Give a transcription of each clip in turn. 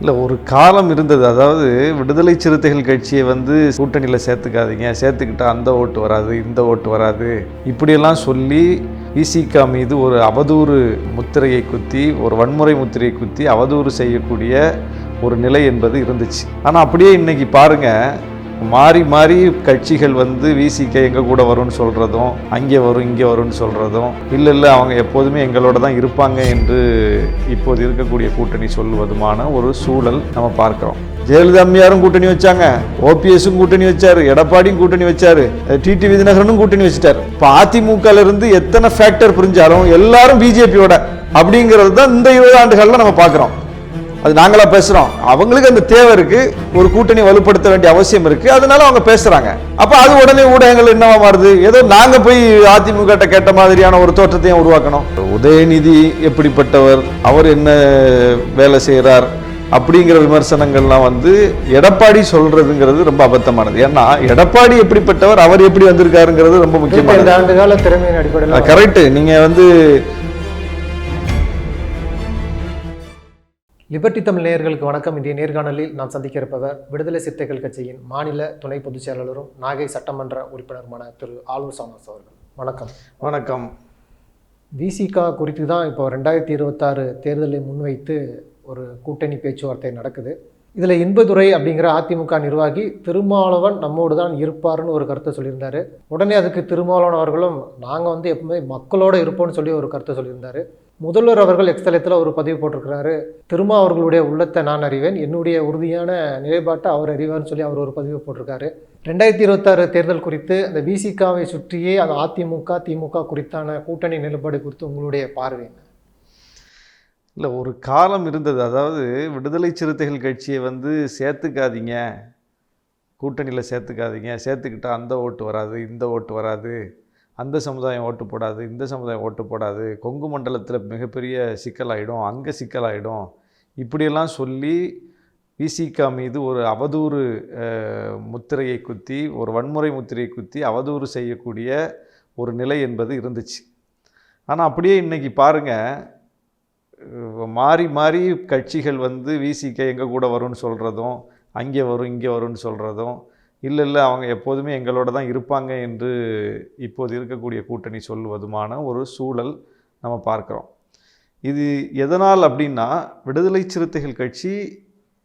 இல்லை ஒரு காலம் இருந்தது. அதாவது விடுதலை சிறுத்தைகள் கட்சியை வந்து கூட்டணியில் சேர்த்துக்காதீங்க. சேர்த்துக்கிட்டா அந்த ஓட்டு வராது இந்த ஓட்டு வராது. இப்படியெல்லாம் சொல்லி விசிகா மீது ஒரு அவதூறு முத்திரையை குத்தி ஒரு வன்முறை முத்திரையை குத்தி அவதூறு செய்யக்கூடிய ஒரு நிலை என்பது இருந்துச்சு. ஆனால் அப்படியே இன்னைக்கு பாருங்கள் மாறி மாறி கட்சிகள் வந்து விசிகே எங்கள் கூட வரும்னு சொல்கிறதும் அங்கே வரும் இங்கே வரும்னு சொல்கிறதும் இல்லை இல்லை அவங்க எப்போதுமே எங்களோட தான் இருப்பாங்க என்று இப்போது இருக்கக்கூடிய கூட்டணி சொல்லுவதுமான ஒரு சூழல் நம்ம பார்க்குறோம். ஜெயலலிதா அம்மையாரும் கூட்டணி வச்சாங்க ஓபிஎஸும் கூட்டணி வச்சாரு எடப்பாடியும் கூட்டணி வச்சாரு டிடி விதிநகரனும் கூட்டணி வச்சுட்டாரு. இப்போ அதிமுகல இருந்து எத்தனை ஃபேக்டர் பிரிஞ்சாலும் எல்லாரும் பிஜேபியோட அப்படிங்கிறது தான் இந்த இருபது ஆண்டுகளில் நம்ம பார்க்குறோம். அது நாங்களா பேசுறோம். அவங்களுக்கு அந்த தேவை இருக்கு. ஒரு கூட்டணி வலுப்படுத்த வேண்டிய அவசியம் இருக்கு. அதனால அவங்க பேசுறாங்க. அப்ப அது உடனே ஊடகங்கள் என்னவா மாறுது? ஏதோ நாங்க போய் அதிமுக கிட்ட மாதிரியான ஒரு தோற்றத்தையும் உருவாக்கணும். உதயநிதி எப்படிப்பட்டவர்? அவர் என்ன வேலை செய்கிறார் அப்படிங்கிற விமர்சனங்கள்லாம் வந்து எடப்பாடி சொல்றதுங்கிறது ரொம்ப அபத்தமானது. ஏன்னா எடப்பாடி எப்படிப்பட்டவர்? அவர் எப்படி வந்திருக்காருங்கிறது ரொம்ப முக்கியமானது. இந்த ஆண்டு கால திறமையின் அடிப்படையில் கரெக்ட் நீங்க வந்து லிபர்டி தமிழ் நேயர்களுக்கு வணக்கம். இன்றைய நேர்காணலில் நாம் சந்திக்க இருப்பவர் விடுதலை சிறுத்தைகள் கட்சியின் மாநில துணை பொதுச் செயலாளரும் நாகை சட்டமன்ற உறுப்பினருமான திரு. ஆலூர் சாமஸ் அவர்கள். வணக்கம். வணக்கம். விசிகா குறித்து தான் இப்போ ரெண்டாயிரத்தி இருபத்தாறு தேர்தலை முன்வைத்து ஒரு கூட்டணி பேச்சுவார்த்தை நடக்குது. இதில் இன்பதுரை அப்படிங்கிற அதிமுக நிர்வாகி திருமாவளவன் நம்மோடு தான் இருப்பாருன்னு ஒரு கருத்தை சொல்லியிருந்தாரு. உடனே அதுக்கு திருமாவளவன் அவர்களும் நாங்கள் வந்து எப்பவுமே மக்களோட இருப்போம்னு சொல்லி ஒரு கருத்தை சொல்லியிருந்தாரு. முதல்வர் அவர்கள் எக்ஸ்தலத்தில் ஒரு பதிவு போட்டிருக்கிறாரு. திருமா அவர்களுடைய உள்ளத்தை நான் அறிவேன். என்னுடைய உறுதியான நிலைப்பாட்டை அவர் அறிவார்னு சொல்லி அவர் ஒரு பதிவு போட்டிருக்காரு. ரெண்டாயிரத்தி இருபத்தாறு தேர்தல் குறித்து அந்த விசிகாவை சுற்றியே அந்த அதிமுக திமுக குறித்தான கூட்டணி நிலப்பாடு குறித்து உங்களுடைய பார்வை என்ன? இல்லை ஒரு காலம் இருந்தது. அதாவது விடுதலை சிறுத்தைகள் கட்சியை வந்து சேர்த்துக்காதீங்க. கூட்டணியில் சேர்த்துக்காதீங்க. சேர்த்துக்கிட்டால் அந்த ஓட்டு வராது இந்த ஓட்டு வராது. அந்த சமுதாயம் ஓட்டு போடாது இந்த சமுதாயம் ஓட்டு போடாது கொங்கு மண்டலத்தில் மிகப்பெரிய சிக்கலாயிடும் அங்கே சிக்கலாயிடும். இப்படியெல்லாம் சொல்லி விசிகா மீது ஒரு அவதூறு முத்திரையை குத்தி ஒரு வன்முறை முத்திரையை குத்தி அவதூறு செய்யக்கூடிய ஒரு நிலை என்பது இருந்துச்சு. ஆனால் அப்படியே இன்னைக்கு பாருங்கள் மாறி மாறி கட்சிகள் வந்து விசிகா எங்கள் கூட வரும்னு சொல்கிறதும் அங்கே வரும் இங்கே வரும்னு சொல்கிறதும் இல்லை இல்லை அவங்க எப்போதுமே எங்களோட தான் இருப்பாங்க என்று இப்போது இருக்கக்கூடிய கூட்டணி சொல்லுவதுமான ஒரு சூழல் நம்ம பார்க்குறோம். இது எதனால் அப்படின்னா விடுதலை சிறுத்தைகள் கட்சி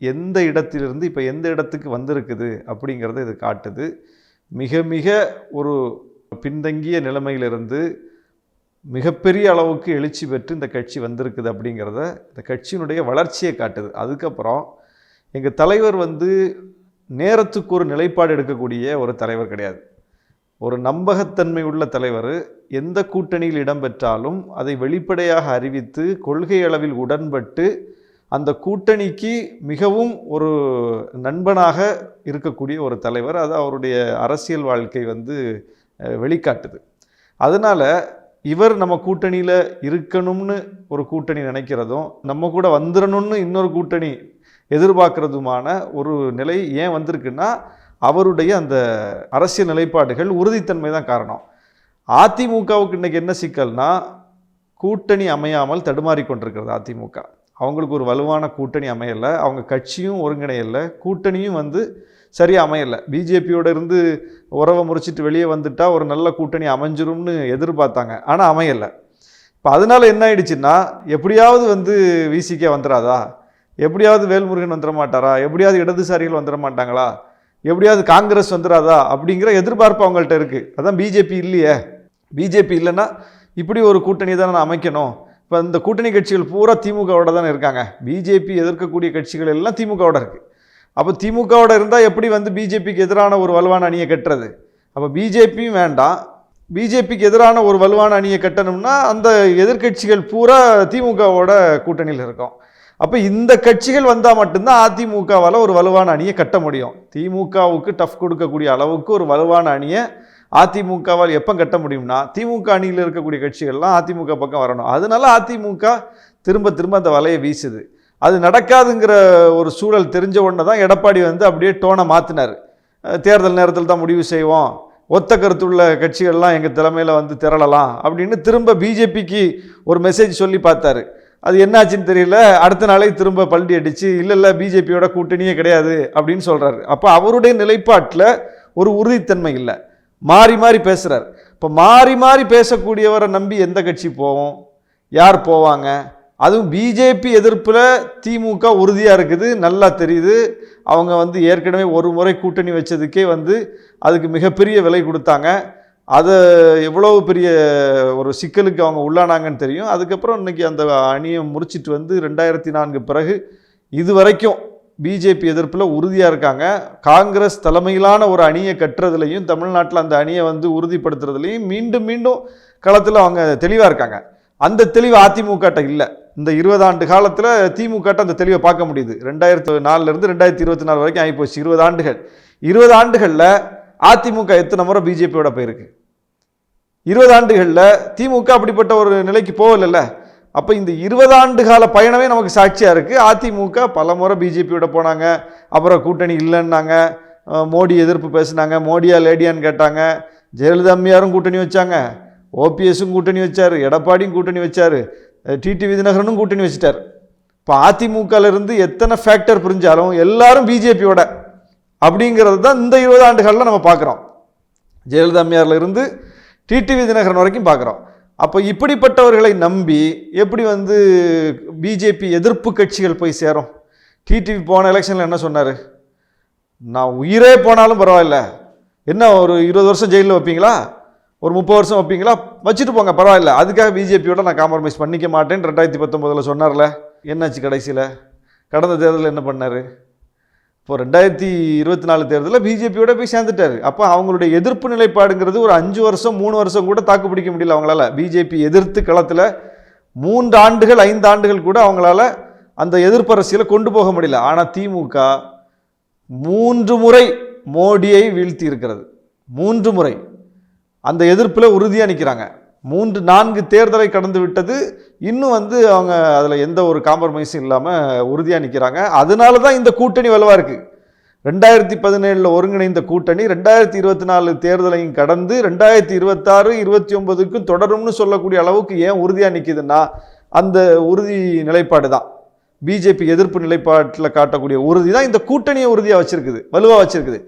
எந்த இடத்திலிருந்து இப்போ எந்த இடத்துக்கு வந்திருக்குது அப்படிங்கிறத இது காட்டுது. மிக மிக ஒரு பின்தங்கிய நிலைமையிலிருந்து மிகப்பெரிய அளவுக்கு எழுச்சி பெற்று இந்த கட்சி வந்திருக்குது அப்படிங்கிறத இந்த கட்சியினுடைய வளர்ச்சியை காட்டுது. அதுக்கப்புறம் எங்கள் தலைவர் வந்து நேரத்துக்கு ஒரு நிலைப்பாடு எடுக்கக்கூடிய ஒரு தலைவர் கிடையாது. ஒரு நம்பகத்தன்மை உள்ள தலைவர் எந்த கூட்டணியில் இடம்பெற்றாலும் அதை வெளிப்படையாக அறிவித்து கொள்கை அளவில் உடன்பட்டு அந்த கூட்டணிக்கு மிகவும் ஒரு நண்பனாக இருக்கக்கூடிய ஒரு தலைவர் அது அவருடைய அரசியல் வாழ்க்கை வந்து வெளிக்காட்டுது. அதனால் இவர் நம்ம கூட்டணியில் இருக்கணும்னு ஒரு கூட்டணி நினைக்கிறதும் நம்ம கூட வந்துடணும்னு இன்னொரு கூட்டணி எதிர்பார்க்கறதுமான ஒரு நிலை ஏன் வந்திருக்குன்னா அவருடைய அந்த அரசியல் நிலைப்பாடுகள் உறுதித்தன்மை தான் காரணம். அதிமுகவுக்கு இன்றைக்கி என்ன சிக்கல்னா கூட்டணி அமையாமல் தடுமாறி கொண்டிருக்கிறது அதிமுக. அவங்களுக்கு ஒரு வலுவான கூட்டணி அமையலை அவங்க கட்சியும் ஒருங்கிணையலை கூட்டணியும் வந்து சரியாக அமையலை. பிஜேபியோட இருந்து உறவை முறிச்சிட்டு வெளியே வந்துட்டா ஒரு நல்ல கூட்டணி அமைஞ்சிரும்னு எதிர்பார்த்தாங்க. ஆனால் அமையலை. இப்போ அதனால என்ன ஆயிடுச்சுன்னா எப்படியாவது வந்து விசிகே வந்துடாதா? எப்படியாவது வேல்முருகன் வந்துட மாட்டாரா எப்படியாவது இடதுசாரிகள் வந்துட மாட்டாங்களா எப்படியாவது காங்கிரஸ் வந்துடாதா அப்படிங்கிற எதிர்பார்ப்பு அவங்கள்ட்ட இருக்குது அதான் பிஜேபி இல்லையே. பிஜேபி இல்லைன்னா இப்படி ஒரு கூட்டணி தானே நான் அமைக்கணும். இப்போ இந்த கூட்டணி கட்சிகள் பூரா திமுகவோட தானே இருக்காங்க. பிஜேபி எதிர்க்கக்கூடிய கட்சிகள் எல்லாம் திமுகவோட இருக்குது அப்போ திமுகவோட இருந்தால் எப்படி வந்து பிஜேபிக்கு எதிரான ஒரு வலுவான அணியை கட்டுறது? அப்போ பிஜேபியும் வேண்டாம். பிஜேபிக்கு எதிரான ஒரு வலுவான அணியை கட்டணும்னா அந்த எதிர்க்கட்சிகள் பூரா திமுகவோட கூட்டணியில் இருக்கும். அப்போ இந்த கட்சிகள் வந்தால் மட்டும்தான் அதிமுகவால் ஒரு வலுவான அணியை கட்ட முடியும். திமுகவுக்கு டஃப் கொடுக்கக்கூடிய அளவுக்கு ஒரு வலுவான அணியை அதிமுகவால் எப்போ கட்ட முடியும்னா திமுக அணியில் இருக்கக்கூடிய கட்சிகள்லாம் அதிமுக பக்கம் வரணும். அதனால அதிமுக திரும்ப திரும்ப அந்த வலையை வீசுது. அது நடக்காதுங்கிற ஒரு சூழல் தெரிஞ்ச உடனே தான் எடப்பாடி வந்து அப்படியே டோனை மாற்றினார் தேர்தல் நேரத்தில் தான் முடிவு செய்வோம். ஒத்த கருத்துள்ள கட்சிகள்லாம் எங்கள் தலைமையில் வந்து திரளலாம் அப்படின்னு திரும்ப பிஜேபிக்கு ஒரு மெசேஜ் சொல்லி பார்த்தாரு. அது என்னாச்சுன்னு தெரியல. அடுத்த நாளே திரும்ப பல்டி அடிச்சு இல்லை இல்லை பிஜேபியோட கூட்டணியே கிடையாது அப்படின்னு சொல்கிறாரு அப்போ அவருடைய நிலைப்பாட்டில் ஒரு உறுதித்தன்மை இல்லை. மாறி மாறி பேசுகிறார் இப்போ மாறி மாறி பேசக்கூடியவரை நம்பி எந்த கட்சி போவோம்? யார் போவாங்க? அதுவும் பிஜேபி எதிர்ப்பில் திமுக உறுதியாக இருக்குது நல்லா தெரியுது. அவங்க வந்து ஏற்கனவே ஒரு முறை கூட்டணி வச்சதுக்கே வந்து அதுக்கு மிகப்பெரிய விலை கொடுத்தாங்க. அதை எவ்வளவு பெரிய ஒரு சிக்கலுக்கு அவங்க உள்ளானாங்கன்னு தெரியும். அதுக்கப்புறம் இன்னைக்கு அந்த அணியை முறிச்சிட்டு வந்து ரெண்டாயிரத்தி நான்கு பிறகு இது வரைக்கும் பிஜேபி எதிர்ப்பில் உறுதியாக இருக்காங்க. காங்கிரஸ் தலைமையிலான ஒரு அணியை கட்டுறதுலையும் தமிழ்நாட்டில் அந்த அணியை வந்து உறுதிப்படுத்துறதுலையும் மீண்டும் மீண்டும் களத்தில் அவங்க தெளிவாக இருக்காங்க. அந்த தெளிவு அதிமுகட்ட இல்லை. இந்த இருபது ஆண்டு காலத்தில் திமுகட்ட அந்த தெளிவை பார்க்க முடியுது. ரெண்டாயிரத்து நாலுலேருந்து ரெண்டாயிரத்தி இருபத்தி நாலு வரைக்கும் ஆகிப்போச்சு இருபது ஆண்டுகள். இருபது ஆண்டுகளில் அதிமுக எத்தனை முறை பிஜேபியோட போயிருக்கு? இருபது ஆண்டுகளில் திமுக அப்படிப்பட்ட ஒரு நிலைக்கு போகலைல்ல. அப்போ இந்த இருபது ஆண்டு கால பயணமே நமக்கு சாட்சியாக இருக்குது அதிமுக பல முறை பிஜேபியோட போனாங்க. அப்புறம் கூட்டணி இல்லைன்னாங்க. மோடி எதிர்ப்பு பேசுனாங்க. மோடியா லேடியான்னு கேட்டாங்க. ஜெயலலிதா அம்மையாரும் கூட்டணி வச்சாங்க. ஓபிஎஸும் கூட்டணி வச்சார். எடப்பாடியும் கூட்டணி வச்சார். டிடி விதிநகரனும் கூட்டணி வச்சிட்டார். இப்போ அதிமுகலேருந்து எத்தனை ஃபேக்டர் புரிஞ்சாலும் எல்லாரும் பிஜேபியோட. அப்படிங்கிறது தான் இந்த இருபது ஆண்டுகளில் நம்ம பார்க்குறோம். ஜெயலலிதா அம்மையார்ல இருந்து டிடிவி தினகரன் வரைக்கும் பார்க்குறோம். அப்போ இப்படிப்பட்டவர்களை நம்பி எப்படி வந்து பிஜேபி எதிர்ப்பு கட்சிகள் போய் சேரும்? டிடிவி போன எலெக்ஷனில் என்ன சொன்னார்? நான் உயிரே போனாலும் பரவாயில்ல. என்ன ஒரு இருபது வருஷம் ஜெயிலில் வைப்பீங்களா? ஒரு முப்பது வருஷம் வைப்பீங்களா? வச்சுட்டு போங்க பரவாயில்ல. அதுக்காக பிஜேபியோட நான் காம்ப்ரமைஸ் பண்ணிக்க மாட்டேன் ரெண்டாயிரத்தி பத்தொம்போதில் சொன்னார்ல. என்னாச்சு கடைசியில்? கடந்த தேர்தலில் என்ன பண்ணார்? இப்போ ரெண்டாயிரத்தி இருபத்தி நாலு தேர்தலில் பிஜேபியோட போய் சேர்ந்துட்டார். அப்போ அவங்களுடைய எதிர்ப்பு நிலைப்பாடுங்கிறது ஒரு அஞ்சு வருஷம் மூணு வருஷம் கூட தாக்கு பிடிக்க முடியல அவங்களால. பிஜேபி எதிர்த்து களத்தில் மூன்று ஆண்டுகள் ஐந்து ஆண்டுகள் கூட அவங்களால அந்த எதிர்ப்பு அரசியலை கொண்டு போக முடியல. ஆனால் திமுக மூன்று முறை மோடியை வீழ்த்தி இருக்கிறது மூன்று முறை. அந்த எதிர்ப்பில் உறுதியாக நிற்கிறாங்க மூன்று நான்கு தேர்தலை கடந்து விட்டது. இன்னும் வந்து அவங்க அதில் எந்த ஒரு காம்ப்ரமைஸும் இல்லாமல் உறுதியாக நிற்கிறாங்க அதனால தான் இந்த கூட்டணி வலுவாக இருக்குது ரெண்டாயிரத்தி பதினேழில் ஒருங்கிணைந்த கூட்டணி ரெண்டாயிரத்தி இருபத்தி நாலு தேர்தலையும் கடந்து ரெண்டாயிரத்தி இருபத்தாறு இருபத்தி ஒன்பதுக்கும் தொடரும்னு சொல்லக்கூடிய அளவுக்கு ஏன் உறுதியாக நிற்கிதுன்னா அந்த உறுதி நிலைப்பாடு தான். பிஜேபி எதிர்ப்பு நிலைப்பாட்டில் காட்டக்கூடிய உறுதி தான் இந்த கூட்டணியை உறுதியாக வச்சுருக்குது வலுவாக வச்சுருக்குது.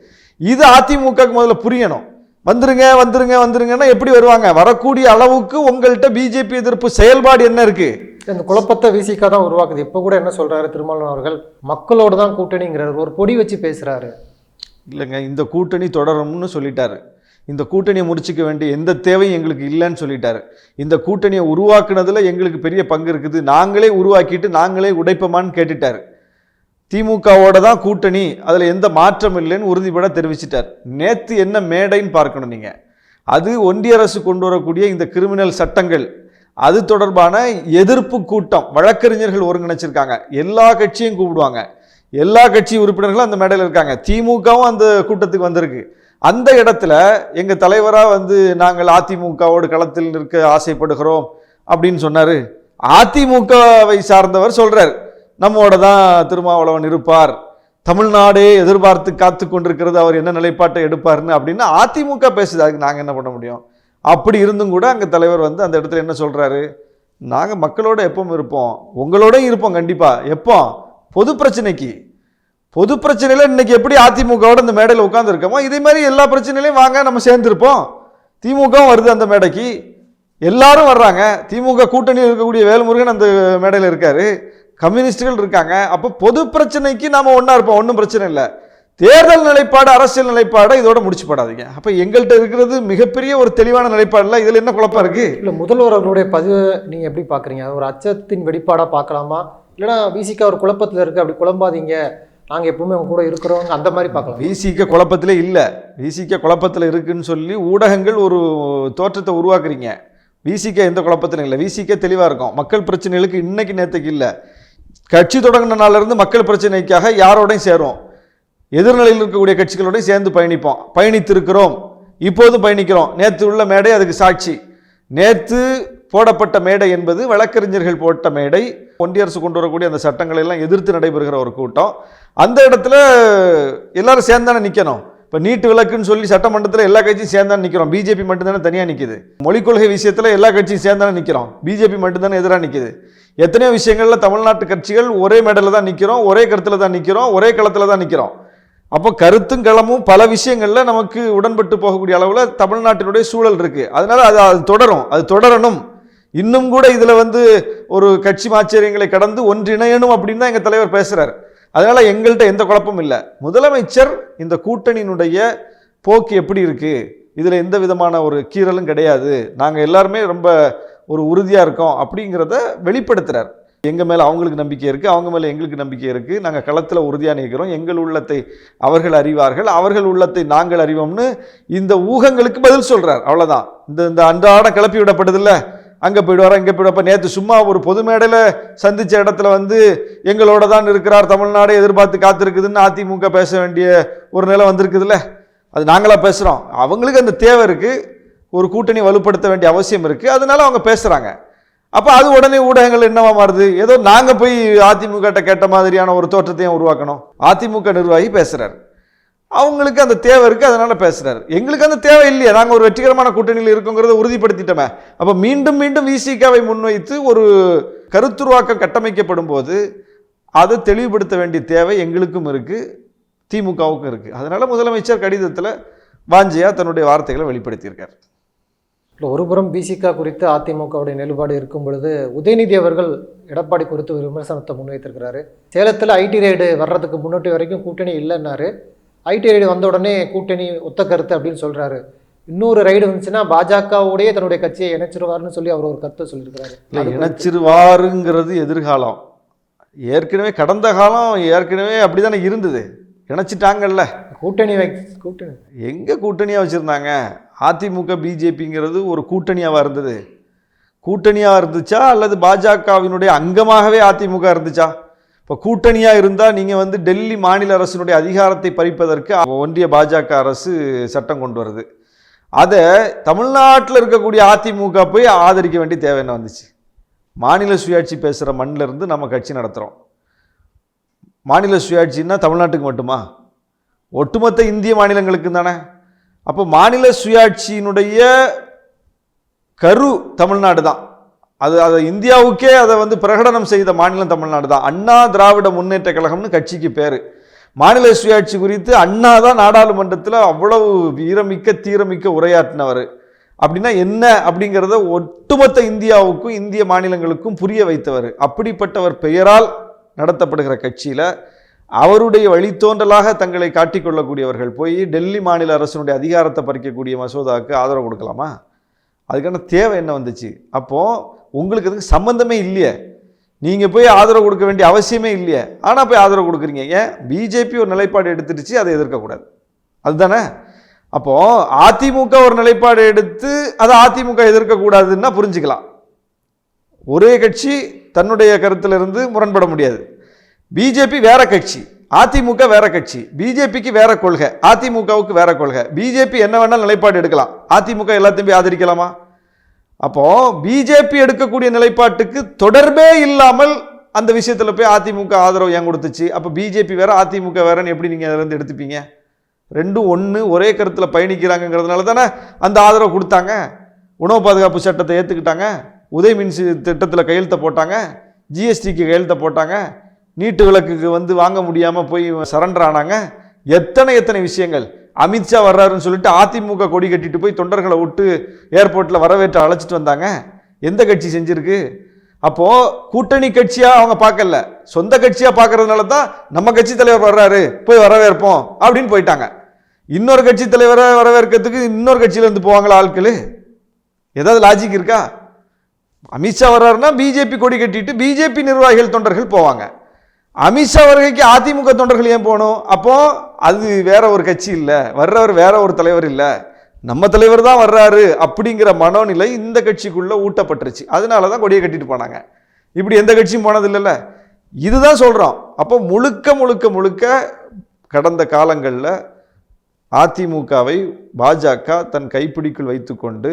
இது அதிமுகவுக்கு முதல்ல புரியணும். வந்துருங்க வந்துருங்க வந்துருங்கன்னா எப்படி வருவாங்க? வரக்கூடிய அளவுக்கு உங்கள்கிட்ட பிஜேபி எதிர்ப்பு செயல்பாடு என்ன இருக்கு? இந்த குழப்பத்தை விசிகா தான் உருவாக்குது. இப்போ கூட என்ன சொல்றாரு திருமாவளவன் அவர்கள்? மக்களோட தான் கூட்டணிங்கிறாரு. ஒரு பொடி வச்சு பேசுறாரு. இல்லைங்க இந்த கூட்டணி தொடரும்னு சொல்லிட்டாரு. இந்த கூட்டணியை முடிச்சுக்க வேண்டிய எந்த தேவையும் எங்களுக்கு இல்லைன்னு சொல்லிட்டாரு. இந்த கூட்டணியை உருவாக்குனதுல எங்களுக்கு பெரிய பங்கு இருக்குது. நாங்களே உருவாக்கிட்டு நாங்களே உடைப்போமான்னு கேட்டுட்டாரு. திமுகவோட தான் கூட்டணி அதில் எந்த மாற்றம் இல்லைன்னு உறுதிபட தெரிவிச்சிட்டார். நேற்று என்ன மேடைன்னு பார்க்கணும் நீங்கள் அது ஒன்றிய அரசு கொண்டு வரக்கூடிய இந்த கிரிமினல் சட்டங்கள் அது தொடர்பான எதிர்ப்பு கூட்டம் வழக்கறிஞர்கள் ஒருங்கிணைச்சிருக்காங்க. எல்லா கட்சியும் கூப்பிடுவாங்க. எல்லா கட்சி உறுப்பினர்களும் அந்த மேடையில் இருக்காங்க. திமுகவும் அந்த கூட்டத்துக்கு வந்திருக்கு. அந்த இடத்துல எங்கள் தலைவராக வந்து நாங்கள் அதிமுகவோடு களத்தில் நிற்க ஆசைப்படுகிறோம் அப்படின்னு சொன்னார். அதிமுகவை சார்ந்தவர் சொல்கிறார் நம்மோட தான் திருமாவளவன் இருப்பார். தமிழ்நாடே எதிர்பார்த்து காத்து கொண்டிருக்கிறது அவர் என்ன நிலைப்பாட்டை எடுப்பார்னு அப்படின்னு அதிமுக பேசுது. அதுக்கு நாங்கள் என்ன பண்ண முடியும்? அப்படி இருந்தும் கூட அங்கே தலைவர் வந்து அந்த இடத்துல என்ன சொல்கிறாரு நாங்கள் மக்களோட எப்பவும் இருப்போம். உங்களோடயும் இருப்போம் கண்டிப்பாக எப்போ? பொது பிரச்சனைக்கு. பொது பிரச்சனையில் இன்றைக்கி எப்படி அதிமுகவோட இந்த மேடையில் உட்காந்துருக்கோமோ இதே மாதிரி எல்லா பிரச்சனையிலையும் வாங்க நம்ம சேர்ந்துருப்போம். திமுகவும் வருது அந்த மேடைக்கு. எல்லாரும் வர்றாங்க. திமுக கூட்டணியில் இருக்கக்கூடிய வேல்முருகன் அந்த மேடையில் இருக்காரு. கம்யூனிஸ்டுகள் இருக்காங்க. அப்போ பொது பிரச்சனைக்கு நாம ஒன்றா இருப்போம். ஒன்றும் பிரச்சனை இல்லை. தேர்தல் நிலைப்பாடு அரசியல் நிலைப்பாடை இதோட முடிச்சு போடாதீங்க அப்போ எங்கள்கிட்ட இருக்கிறது மிகப்பெரிய ஒரு தெளிவான நிலைப்பாடுல இதில் என்ன குழப்பம் இருக்கு? இல்ல முதல்வர் அவர்களுடைய பதிவு நீங்க எப்படி பாக்குறீங்க? அது ஒரு அச்சத்தின் வெளிப்பாடா பார்க்கலாமா இல்லைன்னா விசிகா ஒரு குழப்பத்துல இருக்கு. அப்படி குழம்பாதீங்க. நாங்க எப்பவுமே உங்க கூட இருக்கிறோம். அந்த மாதிரி பார்க்கலாம் விசிக குழப்பத்திலே இல்லை. விசிக குழப்பத்தில் இருக்குன்னு சொல்லி ஊடகங்கள் ஒரு தோற்றத்தை உருவாக்குறீங்க. விசிக எந்த குழப்பத்திலும் இல்லை. விசிக தெளிவாக இருக்கும். மக்கள் பிரச்சனைகளுக்கு இன்னைக்கு நேற்றுக்கு இல்லை. கட்சி தொடங்கின நாள்ல இருந்து மக்கள் பிரச்சனைக்காக யாரோடையும் சேரும். எதிர்நிலையில் இருக்கக்கூடிய கட்சிகளோடையும் சேர்ந்து பயணிப்போம். பயணித்திருக்கிறோம். இப்போதும் பயணிக்கிறோம். நேற்று உள்ள மேடை அதுக்கு சாட்சி. நேற்று போடப்பட்ட மேடை என்பது வழக்கறிஞர்கள் போட்ட மேடை. ஒன்றிய அரசு கொண்டு வரக்கூடிய அந்த சட்டங்களை எல்லாம் எதிர்த்து நடைபெறுகிற ஒரு கூட்டம். அந்த இடத்துல எல்லாரும் சேர்ந்தானே நிற்கணும் இப்போ நீட்டு விளக்குன்னு சொல்லி சட்டமன்றத்தில் எல்லா கட்சியும் சேர்ந்தானே நிற்கிறோம் பிஜேபி மட்டும்தானே தனியாக நிற்கிது மொழிக் கொள்கை விஷயத்தில் எல்லா கட்சியும் சேர்ந்தானே நிற்கிறோம் பிஜேபி மட்டும்தானே எதிராக நிற்கிது எத்தனையோ விஷயங்களில் தமிழ்நாட்டு கட்சிகள் ஒரே மேடலில் தான் நிற்கிறோம் ஒரே கருத்தில் தான் நிற்கிறோம் ஒரே களத்தில் தான் நிற்கிறோம் அப்போ கருத்தும் களமும் பல விஷயங்களில் நமக்கு உடன்பட்டு போகக்கூடிய அளவில் தமிழ்நாட்டினுடைய சூழல் இருக்குது அதனால் அது அது தொடரும் அது தொடரணும். இன்னும் கூட இதில் வந்து ஒரு கட்சி மாச்சரியங்களை கடந்து ஒன்றிணையணும் அப்படின்னு தான் எங்கள் தலைவர் பேசுகிறார் அதனால் எங்கள்கிட்ட எந்த குழப்பமும் இல்லை. முதலமைச்சர் இந்த கூட்டணியினுடைய போக்கு எப்படி இருக்குது இதில் எந்த விதமான ஒரு கீறலும் கிடையாது. நாங்கள் எல்லாருமே ரொம்ப ஒரு உறுதியாக இருக்கோம் அப்படிங்கிறத வெளிப்படுத்துகிறார் எங்கள் மேலே அவங்களுக்கு நம்பிக்கை இருக்குது அவங்க மேலே எங்களுக்கு நம்பிக்கை இருக்குது நாங்கள் களத்தில் உறுதியாக நிற்கிறோம் எங்கள் உள்ளத்தை அவர்கள் அறிவார்கள் அவர்கள் உள்ளத்தை நாங்கள் அறிவோம்னு இந்த ஊகங்களுக்கு பதில் சொல்கிறார் அவ்வளோதான் இந்த இந்த அன்றாடம் கிளப்பி விடப்படுதில்ல? அங்கே போயிடுவார் இங்கே அப்போ நேற்று சும்மா ஒரு பொது மேடையில் சந்தித்த இடத்துல வந்து எங்களோட தான் இருக்கிறார் தமிழ்நாடு எதிர்பார்த்து காத்திருக்குதுன்னு அதிமுக பேச வேண்டிய ஒரு நிலை வந்திருக்குதுல்ல? அது நாங்களாக பேசுகிறோம் அவங்களுக்கு அந்த தேவை இருக்குது ஒரு கூட்டணி வலுப்படுத்த வேண்டிய அவசியம் இருக்குது அதனால அவங்க பேசுகிறாங்க அப்போ அது உடனே ஊடகங்கள் என்னவா மாறுது? ஏதோ நாங்கள் போய் அதிமுகட்ட கேட்ட மாதிரியான ஒரு தோற்றத்தையும் உருவாக்கணும். அதிமுக நிர்வாகி பேசுகிறார் அவங்களுக்கு அந்த தேவை இருக்குது அதனால் பேசுகிறாரு எங்களுக்கு அந்த தேவை இல்லையா. நாங்கள் ஒரு வெற்றிகரமான கூட்டணியில் இருக்கோங்கிறத உறுதிப்படுத்திட்டோமே. அப்போ மீண்டும் மீண்டும் விசிகாவை முன்வைத்து ஒரு கருத்துருவாக்கம் கட்டமைக்கப்படும் போது அதை தெளிவுபடுத்த வேண்டிய தேவை எங்களுக்கும் இருக்குது திமுகவுக்கும் இருக்குது அதனால் முதலமைச்சர் கடிதத்தில் வாஞ்சியா தன்னுடைய வார்த்தைகளை வெளிப்படுத்தியிருக்கார். இல்லை ஒருபுறம் பிசிகா குறித்து அதிமுகவுடைய நிலைப்பாடு இருக்கும் பொழுது உதயநிதி அவர்கள் எடப்பாடி குறித்து ஒரு விமர்சனத்தை முன்வைத்திருக்கிறாரு. சேலத்தில் ஐடி ரைடு வர்றதுக்கு முன்னாடி வரைக்கும் கூட்டணி இல்லைன்னாரு. ஐடி ரைடு வந்த உடனே கூட்டணி ஒத்த கருத்து அப்படின்னு சொல்றாரு. இன்னொரு ரைடு வந்துச்சுன்னா பாஜகவுடைய தன்னுடைய கட்சியை இணைச்சிருவாருன்னு சொல்லி அவர் ஒரு கருத்தை சொல்லியிருக்கிறாரு. இல்லை இணைச்சிருவாருங்கிறது எதிர்காலம். ஏற்கனவே கடந்த காலம் ஏற்கனவே அப்படி தானே இருந்தது. இணைச்சிட்டாங்கல்ல. கூட்டணி வை கூட்டணி. எங்கே கூட்டணியாக வச்சுருந்தாங்க? அதிமுக பிஜேபிங்கிறது ஒரு கூட்டணியாவா இருந்தது. கூட்டணியாக இருந்துச்சா அல்லது பாஜகவினுடைய அங்கமாகவே அதிமுக இருந்துச்சா? இப்போ கூட்டணியாக இருந்தால் நீங்கள் வந்து டெல்லி மாநில அரசினுடைய அதிகாரத்தை பறிப்பதற்கு ஒன்றிய பாஜக அரசு சட்டம் கொண்டு வருது. அதை தமிழ்நாட்டில் இருக்கக்கூடிய அதிமுக போய் ஆதரிக்க வேண்டிய தேவை என்ன வந்துச்சு? மாநில சுயாட்சி பேசுகிற மண்ணில் இருந்து நம்ம கட்சி நடத்துகிறோம் மாநில சுயாட்சின்னா தமிழ்நாட்டுக்கு மட்டுமா? ஒட்டுமொத்த இந்திய மாநிலங்களுக்கு தானே? அப்போ மாநில சுயாட்சியினுடைய கரு தமிழ்நாடு தான். அது அதை இந்தியாவுக்கே அதை வந்து பிரகடனம் செய்த மாநிலம் தமிழ்நாடு தான். அண்ணா திராவிட முன்னேற்ற கழகம்னு கட்சிக்கு பேர். மாநில சுயாட்சி குறித்து அண்ணா தான் நாடாளுமன்றத்தில் அவ்வளவு வீரமிக்க தீரமிக்க உரையாற்றினவர். அப்படின்னா என்ன அப்படிங்கிறத ஒட்டுமொத்த இந்தியாவுக்கும் இந்திய மாநிலங்களுக்கும் புரிய வைத்தவர். அப்படிப்பட்டவர் பெயரால் நடத்தப்படுகிற கட்சியில் அவருடைய வழித்தோன்றலாக தங்களை காட்டிக்கொள்ளக்கூடியவர்கள் போய் டெல்லி மாநில அரசினுடைய அதிகாரத்தை பறிக்கக்கூடிய மசோதாவுக்கு ஆதரவு கொடுக்கலாமா? அதுக்கான தேவை என்ன வந்துச்சு? அப்போது உங்களுக்கு அதுக்கு சம்மந்தமே இல்லையே. நீங்கள் போய் ஆதரவு கொடுக்க வேண்டிய அவசியமே இல்லையே. ஆனால் போய் ஆதரவு கொடுக்குறீங்க. ஏன்? பிஜேபி ஒரு நிலைப்பாடு எடுத்துடுச்சு அதை எதிர்க்கக்கூடாது அதுதானே? அப்போது அதிமுக ஒரு நிலைப்பாடு எடுத்து அதை அதிமுக எதிர்க்கக்கூடாதுன்னா புரிஞ்சுக்கலாம். ஒரே கட்சி தன்னுடைய கருத்திலிருந்து முரண்பட முடியாது. பிஜேபி வேற கட்சி அதிமுக வேற கட்சி பிஜேபிக்கு வேற கொள்கை அதிமுகவுக்கு வேற கொள்கை. பிஜேபி என்ன வேணால் நிலைப்பாடு எடுக்கலாம். அதிமுக எல்லாத்தையும் போய் ஆதரிக்கலாமா? அப்போ பிஜேபி எடுக்கக்கூடிய நிலைப்பாட்டுக்கு தொடர்பே இல்லாமல் அந்த விஷயத்தில் போய் அதிமுக ஆதரவு ஏன் கொடுத்துச்சு? அப்போ பிஜேபி வேற அதிமுக வேறன்னு எப்படி நீங்கள் அதிலேருந்து எடுத்துப்பீங்க? ரெண்டும் ஒன்று ஒரே கருத்தில் பயணிக்கிறாங்கங்கிறதுனால தானே அந்த ஆதரவு கொடுத்தாங்க? உணவு பாதுகாப்பு சட்டத்தை ஏற்றுக்கிட்டாங்க உதய மின்சி திட்டத்தில் கையெழுத்த போட்டாங்க. ஜிஎஸ்டிக்கு கையெழுத்த போட்டாங்க. நீட்டு விளக்குக்கு வந்து வாங்க முடியாமல் போய் சரண்டர் ஆனாங்க. எத்தனை எத்தனை விஷயங்கள்? அமித்ஷா வர்றாருன்னு சொல்லிட்டு அதிமுக கொடி கட்டிட்டு போய் தொண்டர்களை விட்டு ஏர்போர்ட்டில் வரவேற்று அழைச்சிட்டு வந்தாங்க. எந்த கட்சி செஞ்சிருக்கு? அப்போது கூட்டணி கட்சியாக அவங்க பார்க்கல. சொந்த கட்சியாக பார்க்கறதுனால தான் நம்ம கட்சி தலைவர் வர்றாரு போய் வரவேற்போம் அப்படின்னு போயிட்டாங்க. இன்னொரு கட்சி தலைவரை வரவேற்கிறதுக்கு இன்னொரு கட்சியிலேருந்து போவாங்களா ஆட்கள்? ஏதாவது லாஜிக் இருக்கா? அமித்ஷா வர்றாருன்னா பிஜேபி கொடி கட்டிட்டு பிஜேபி நிர்வாகிகள் தொண்டர்கள் போவாங்க. அமித்ஷா வருகைக்கு அதிமுக தொண்டர்கள் ஏன் போகணும்? அப்போ அது வேற ஒரு கட்சி இல்லை. வர்றவர் வேற ஒரு தலைவர் இல்லை. நம்ம தலைவர் தான் வர்றாரு அப்படிங்கிற மனோநிலை இந்த கட்சிக்குள்ளே ஊட்டப்பட்டுருச்சு. அதனால தான் கொடியை கட்டிட்டு போனாங்க. இப்படி எந்த கட்சியும் போனது இல்லைல்ல. இதுதான் சொல்கிறோம் அப்போ முழுக்க முழுக்க முழுக்க கடந்த காலங்களில் அதிமுகவை பாஜக தன் கைப்பிடிக்குள் வைத்துக்கொண்டு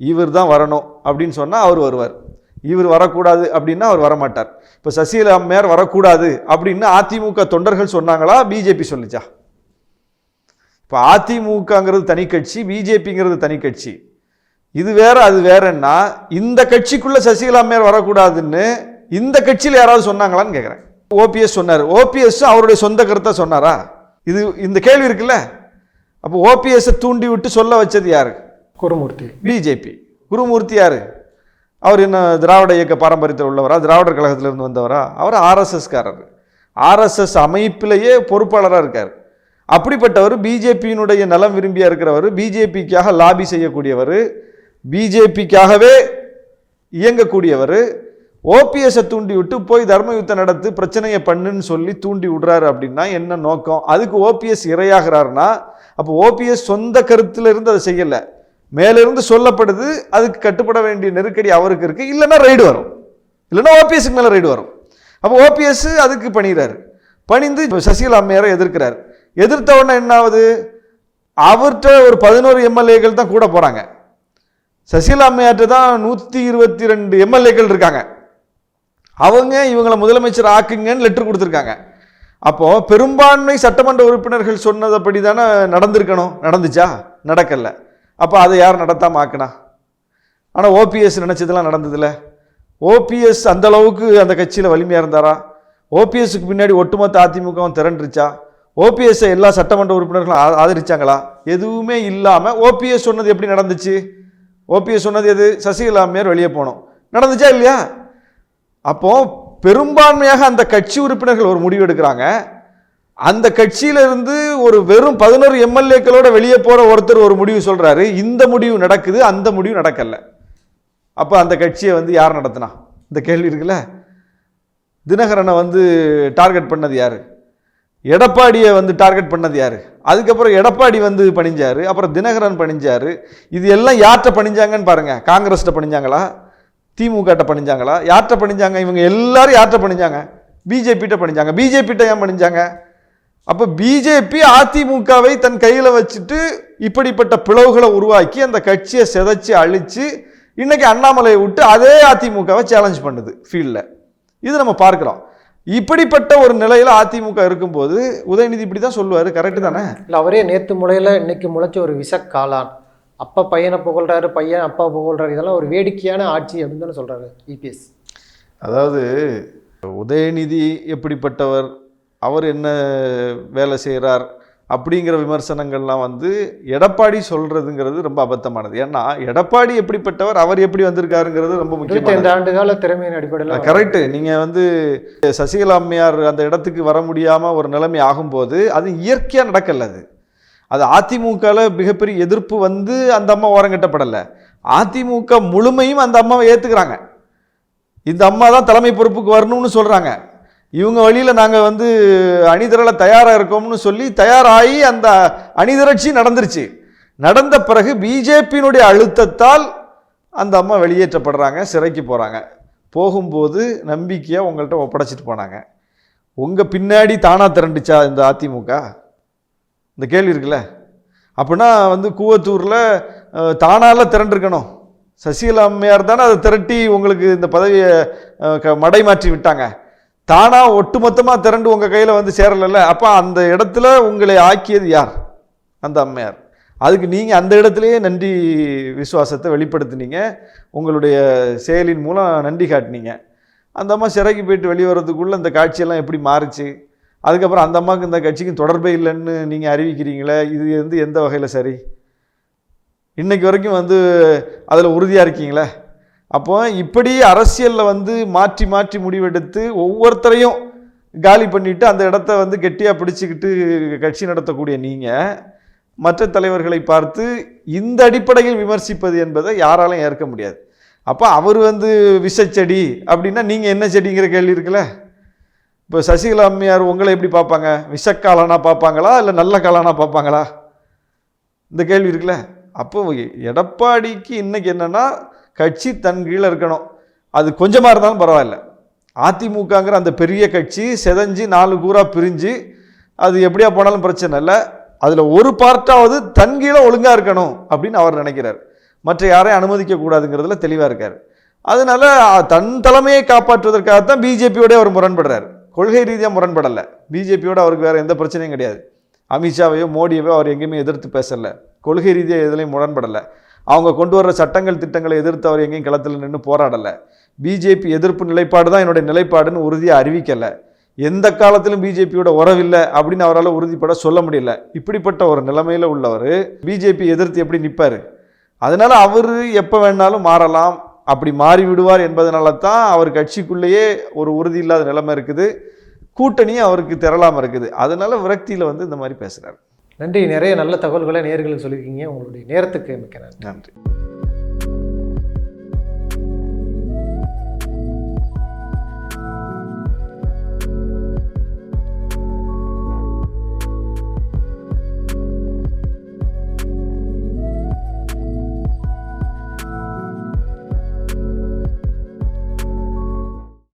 இவர் தான் வரணும் அப்படின்னு சொன்னால் அவர் வருவார். இவர் வரக்கூடாது அப்படின்னா அவர் வரமாட்டார். இப்போ சசிகலா அம்மையார் வரக்கூடாது அப்படின்னு அதிமுக தொண்டர்கள் சொன்னாங்களா? பிஜேபி சொல்லுச்சா? இப்போ அதிமுகங்கிறது தனி கட்சி பிஜேபிங்கிறது தனி கட்சி. இது வேற அது வேறன்னா இந்த கட்சிக்குள்ள சசிகலா அம்மையார் வரக்கூடாதுன்னு இந்த கட்சியில் யாராவது சொன்னாங்களான்னு கேட்குறேன் ஓபிஎஸ் சொன்னார். ஓபிஎஸ் அவருடைய சொந்த கருத்தை சொன்னாரா? இது இந்த கேள்வி இருக்குல்ல? அப்போ ஓபிஎஸ்ஸை தூண்டி விட்டு சொல்ல வச்சது யாரு? குருமூர்த்தி. பிஜேபி. குருமூர்த்தி யாரு? அவர் என்ன திராவிட இயக்க பாரம்பரியத்தில் உள்ளவரா திராவிடர் கழகத்திலிருந்து வந்தவரா? அவர் ஆர்எஸ்எஸ்காரர். ஆர்எஸ்எஸ் அமைப்பிலேயே பொறுப்பாளராக இருக்கார். அப்படிப்பட்டவர் பிஜேபியினுடைய நலம் விரும்பியாக இருக்கிறவர் பிஜேபிக்காக லாபி செய்யக்கூடியவர் பிஜேபிக்காகவே இயங்கக்கூடியவர் ஓபிஎஸ்ஸை தூண்டி விட்டு போய் தர்ம யுத்தம் நடத்து பிரச்சனையை பண்ணுன்னு சொல்லி தூண்டி விடுறாரு அப்படின்னா என்ன நோக்கம்? அதுக்கு ஓபிஎஸ் இரையாகிறாருன்னா அப்போ ஓபிஎஸ் சொந்த கருத்தில் இருந்து அதை செய்யலை. மேலிருந்து சொல்லப்படுது அதுக்கு கட்டுப்பட வேண்டிய நெருக்கடி அவருக்கு இருக்கு. இல்லைன்னா ரைடு வரும். இல்லைன்னா ஓபிஎஸ்க்கு மேலே ரைடு வரும். அப்போ ஓபிஎஸ் அதுக்கு பணிகிறாரு பணிந்து சசிகலா அம்மையாரை எதிர்க்கிறார். எதிர்த்த உடனே என்ன ஆகுது அவர்கிட்ட ஒரு பதினோரு எம்எல்ஏக்கள் தான் கூட போகிறாங்க சசிகலா அம்மையார்ட்ட தான் நூற்றி இருபத்தி ரெண்டு எம்எல்ஏக்கள் இருக்காங்க. அவங்க இவங்களை முதலமைச்சர் ஆக்குங்கன்னு லெட்டர் கொடுத்துருக்காங்க. அப்போது பெரும்பான்மை சட்டமன்ற உறுப்பினர்கள் சொன்னதைப்படி தானே நடந்திருக்கணும்? நடந்துச்சா? நடக்கலை. அப்போ அதை யார் நடத்தாமல் ஆக்குனா ஆனால் ஓபிஎஸ் நினச்சதெல்லாம் நடந்ததில்ல ஓபிஎஸ் அந்த அளவுக்கு அந்த கட்சியில் வலிமையாக இருந்தாரா? ஓபிஎஸ்க்கு பின்னாடி ஒட்டுமொத்த அதிமுகவும் திரண்டுருச்சா? ஓபிஎஸ்ஸை எல்லா சட்டமன்ற உறுப்பினர்களும் ஆதரிச்சாங்களா? எதுவுமே இல்லாமல் ஓபிஎஸ் சொன்னது எப்படி நடந்துச்சு? ஓபிஎஸ் சொன்னது எது? சசிகலா அம்மையார் வெளியே போனோம். நடந்துச்சா இல்லையா? அப்போது பெரும்பான்மையாக அந்த கட்சி உறுப்பினர்கள் ஒரு முடிவு எடுக்கிறாங்க. அந்த கட்சியிலிருந்து ஒரு வெறும் பதினோரு எம்எல்ஏக்களோட வெளியே போகிற ஒருத்தர் ஒரு முடிவு சொல்கிறாரு இந்த முடிவு நடக்குது அந்த முடிவு நடக்கலை. அப்போ அந்த கட்சியை வந்து யார் நடத்தினா? இந்த கேள்வி இருக்குல்ல? தினகரனை வந்து டார்கெட் பண்ணது யார்? எடப்பாடியை வந்து டார்கெட் பண்ணது யார்? அதுக்கப்புறம் எடப்பாடி வந்து பணிஞ்சார் அப்புறம் தினகரன் பணிஞ்சார். இது எல்லாம் யார்கிட்ட பணிஞ்சாங்கன்னு பாருங்கள் காங்கிரஸ்ட்ட பணிஞ்சாங்களா? திமுகட்ட பணிஞ்சாங்களா? யார்கிட்ட பணிஞ்சாங்க? இவங்க எல்லாரும் யார்கிட்ட பணிஞ்சாங்க? பிஜேபிட்ட பணிஞ்சாங்க. பிஜேபிட்ட ஏன் பணிஞ்சாங்க? அப்போ பிஜேபி அதிமுகவை தன் கையில் வச்சுட்டு இப்படிப்பட்ட பிளவுகளை உருவாக்கி அந்த கட்சியை சிதைச்சு அழிச்சு இன்னைக்கு அண்ணாமலையை விட்டு அதே அதிமுகவை சேலஞ்ச் பண்ணுது ஃபீல்டில் இது நம்ம பார்க்குறோம். இப்படிப்பட்ட ஒரு நிலையில் அதிமுக இருக்கும்போது உதயநிதி இப்படி தான் சொல்லுவார். கரெக்டு தானே? இல்லை அவரே நேற்று முளையில இன்னைக்கு முளைச்ச ஒரு விஷக்காளான். அப்பா பையனை புகழ்றாரு பையன் அப்பா புகழ்றாரு இதெல்லாம் ஒரு வேடிக்கையான ஆட்சி அப்படின்னு தானே சொல்றாரு இபிஎஸ் அதாவது உதயநிதி எப்படிப்பட்டவர்? அவர் என்ன வேலை செய்கிறார் அப்படிங்கிற விமர்சனங்கள்லாம் வந்து எடப்பாடி சொல்றதுங்கிறது ரொம்ப அபத்தமானது. ஏன்னா எடப்பாடி எப்படிப்பட்டவர் அவர் எப்படி வந்திருக்காருங்கிறது ரொம்ப முக்கியமானது. இருபத்தைந்து ஆண்டு கால திறமையின் அடிப்படையில் கரெக்டு நீங்கள் வந்து சசிகலா அம்மையார் அந்த இடத்துக்கு வர முடியாமல் ஒரு நிலைமை ஆகும்போது அது இயற்கையாக நடக்கல அது. அது அதிமுகவில் மிகப்பெரிய எதிர்ப்பு வந்து அந்த அம்மா ஓரங்கட்டப்படலை. அதிமுக முழுமையும் அந்த அம்மாவை ஏற்றுக்கிறாங்க இந்த அம்மா தான் தலைமை பொறுப்புக்கு வரணும்னு சொல்கிறாங்க இவங்க வழியில் நாங்கள் வந்து அணிதிரள தயாராக இருக்கோம்னு சொல்லி தயாராகி அந்த அணிதிரட்சி நடந்துருச்சு. நடந்த பிறகு பிஜேபியினுடைய அழுத்தத்தால் அந்த அம்மா வெளியேற்றப்படுறாங்க சிறைக்கு போகிறாங்க போகும்போது நம்பிக்கையாக உங்கள்கிட்ட ஒப்படைச்சிட்டு போனாங்க. உங்கள் பின்னாடி தானாக திரண்டுச்சா இந்த அதிமுக? இந்த கேள்வி இருக்குல்ல? அப்படின்னா வந்து கூவத்தூரில் அஹ், தானால திரண்டிருக்கணும். சசிகலா அம்மையார் தானே அதை திரட்டி உங்களுக்கு இந்த பதவியை அஹ், க- மடைமாற்றி விட்டாங்க. தானா ஒட்டுமொத்தமாக திரண்டு உங்கள் கையில் வந்து சேரலைல்ல? அப்போ அந்த இடத்துல உங்களை ஆக்கியது யார்? அந்த அம்மையார். அதுக்கு நீங்கள் அந்த இடத்துலையே நன்றி விசுவாசத்தை வெளிப்படுத்தினீங்க. உங்களுடைய செயலின் மூலம் நன்றி காட்டினீங்க. அந்த அம்மா சிறைக்கு போயிட்டு வெளியே வர்றதுக்குள்ளே இந்த காட்சியெல்லாம் எப்படி மாறுச்சு? அதுக்கப்புறம் அந்த அம்மாவுக்கு இந்த கட்சிக்கும் தொடர்பே இல்லைன்னு நீங்கள் அறிவிக்கிறீங்களே? இது வந்து எந்த வகையில் சரி? இன்றைக்கு வரைக்கும் வந்து அதில் உறுதியாக இருக்கீங்களே? அப்போ இப்படி அரசியலில் வந்து மாற்றி மாற்றி முடிவெடுத்து ஒவ்வொருத்தரையும் காலி பண்ணிவிட்டு அந்த இடத்த வந்து கெட்டியாக பிடிச்சிக்கிட்டு கட்சி நடத்தக்கூடிய நீங்கள் மற்ற தலைவர்களை பார்த்து இந்த அடிப்படையில் விமர்சிப்பது என்பதை யாராலும் ஏற்க முடியாது. அப்போ அவர் வந்து விஷச்செடி அப்படின்னா நீங்கள் என்ன செடிங்கிற கேள்வி இருக்குல்ல? இப்போ சசிகலா அம்மையார் உங்களை எப்படி பார்ப்பாங்க? விஷக்காலனா பார்ப்பாங்களா? இல்லை நல்ல காலனா பார்ப்பாங்களா? இந்த கேள்வி இருக்குல்ல? அப்போ எடப்பாடிக்கு இன்றைக்கி என்னென்னா கட்சி தன் கீழே இருக்கணும். அது கொஞ்சமாக இருந்தாலும் பரவாயில்ல. அதிமுகங்கிற அந்த பெரிய கட்சி செதஞ்சு நாலு கூறா பிரிஞ்சு அது எப்படியா போனாலும் பிரச்சனை இல்லை. அதில் ஒரு பார்ட்டாவது தன் கீழே ஒழுங்காக இருக்கணும் அப்படின்னு அவர் நினைக்கிறார். மற்ற யாரையும் அனுமதிக்க கூடாதுங்கிறதுல தெளிவாக இருக்கார். அதனால தன் தலைமையை காப்பாற்றுவதற்காகத்தான் பிஜேபியோட அவர் முரண்படுறார். கொள்கை ரீதியாக முரண்படலை. பிஜேபியோட அவருக்கு வேறு எந்த பிரச்சனையும் கிடையாது. அமித்ஷாவையோ மோடியவோ அவர் எங்கேயுமே எதிர்த்து பேசலை. கொள்கை ரீதியாக எதுலையும் முரண்படலை. அவங்க கொண்டு வர்ற சட்டங்கள் திட்டங்களை எதிர்த்து அவர் எங்கேயும் களத்தில் நின்று போராடலை. பிஜேபி எதிர்ப்பு நிலைப்பாடு தான் என்னுடைய நிலைப்பாடுன்னு உறுதியாக அறிவிக்கலை. எந்த காலத்திலும் பிஜேபியோட உறவில்லை அப்படின்னு அவரால் உறுதிப்பட சொல்ல முடியல. இப்படிப்பட்ட ஒரு நிலைமையில் உள்ளவர் பிஜேபி எதிர்த்து எப்படி நிற்பார் அதனால் அவர் எப்போ வேணாலும் மாறலாம். அப்படி மாறி விடுவார் என்பதனால தான் அவர் கட்சிக்குள்ளேயே ஒரு உறுதி இல்லாத நிலைமை இருக்குது. கூட்டணியும் அவருக்கு திரளாமல் இருக்குது. அதனால் விரக்தியில் வந்து இந்த மாதிரி பேசுகிறார் நன்றி. நிறைய நல்ல தகவல்களை நேர்களுக்கு சொல்லியிருக்கீங்க. உங்களுடைய நேரத்துக்கு மிக்க நன்றி. நன்றி.